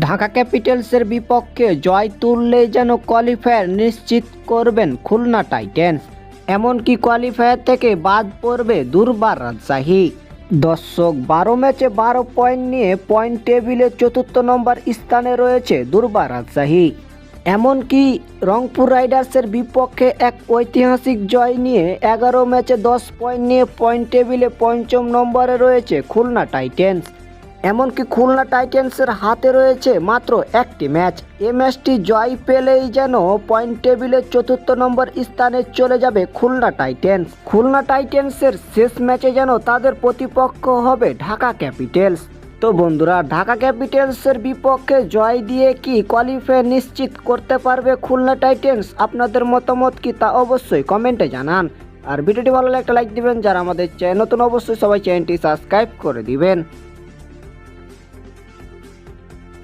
ঢাকা ক্যাপিটালসের বিপক্ষে জয় তুললেই যেন কোয়ালিফায়ার নিশ্চিত করবেন খুলনা টাইটেন্স। এমনকি কোয়ালিফায়ার থেকে বাদ পড়বে দুর্বার রাজশাহী। দর্শক, বারো ম্যাচে বারো পয়েন্ট নিয়ে পয়েন্ট টেবিলে চতুর্থ নম্বর স্থানে রয়েছে দুর্বার রাজশাহী। এমনকি রংপুর রাইডার্সের বিপক্ষে এক ঐতিহাসিক জয় নিয়ে এগারো ম্যাচে দশ পয়েন্ট নিয়ে পয়েন্ট টেবিলে পঞ্চম নম্বরে রয়েছে খুলনা টাইটেন্স। এমনকি খুলনা টাইটেন্সের হাতে রয়েছে মাত্র একটি ম্যাচ। এ ম্যাচটি জয় পেলেই যেন পয়েন্ট টেবিলের চতুর্থ নম্বর স্থানে চলে যাবে খুলনা টাইটেন্স। খুলনা টাইটেন্সের শেষ ম্যাচে যেন তাদের প্রতিপক্ষ হবে ঢাকা ক্যাপিটালস। তো বন্ধুরা, ঢাকা ক্যাপিটালসের বিপক্ষে জয় দিয়ে কি কোয়ালিফাই নিশ্চিত করতে পারবে খুলনা টাইটেন্স? আপনাদের মতামত কি তা অবশ্যই কমেন্টে জানান। আর ভিডিওটি ভালো লাগলে একটা লাইক দিবেন, যারা আমাদের চ্যানেল নতুন অবশ্যই সবাই চ্যানেলটি সাবস্ক্রাইব করে দিবেন।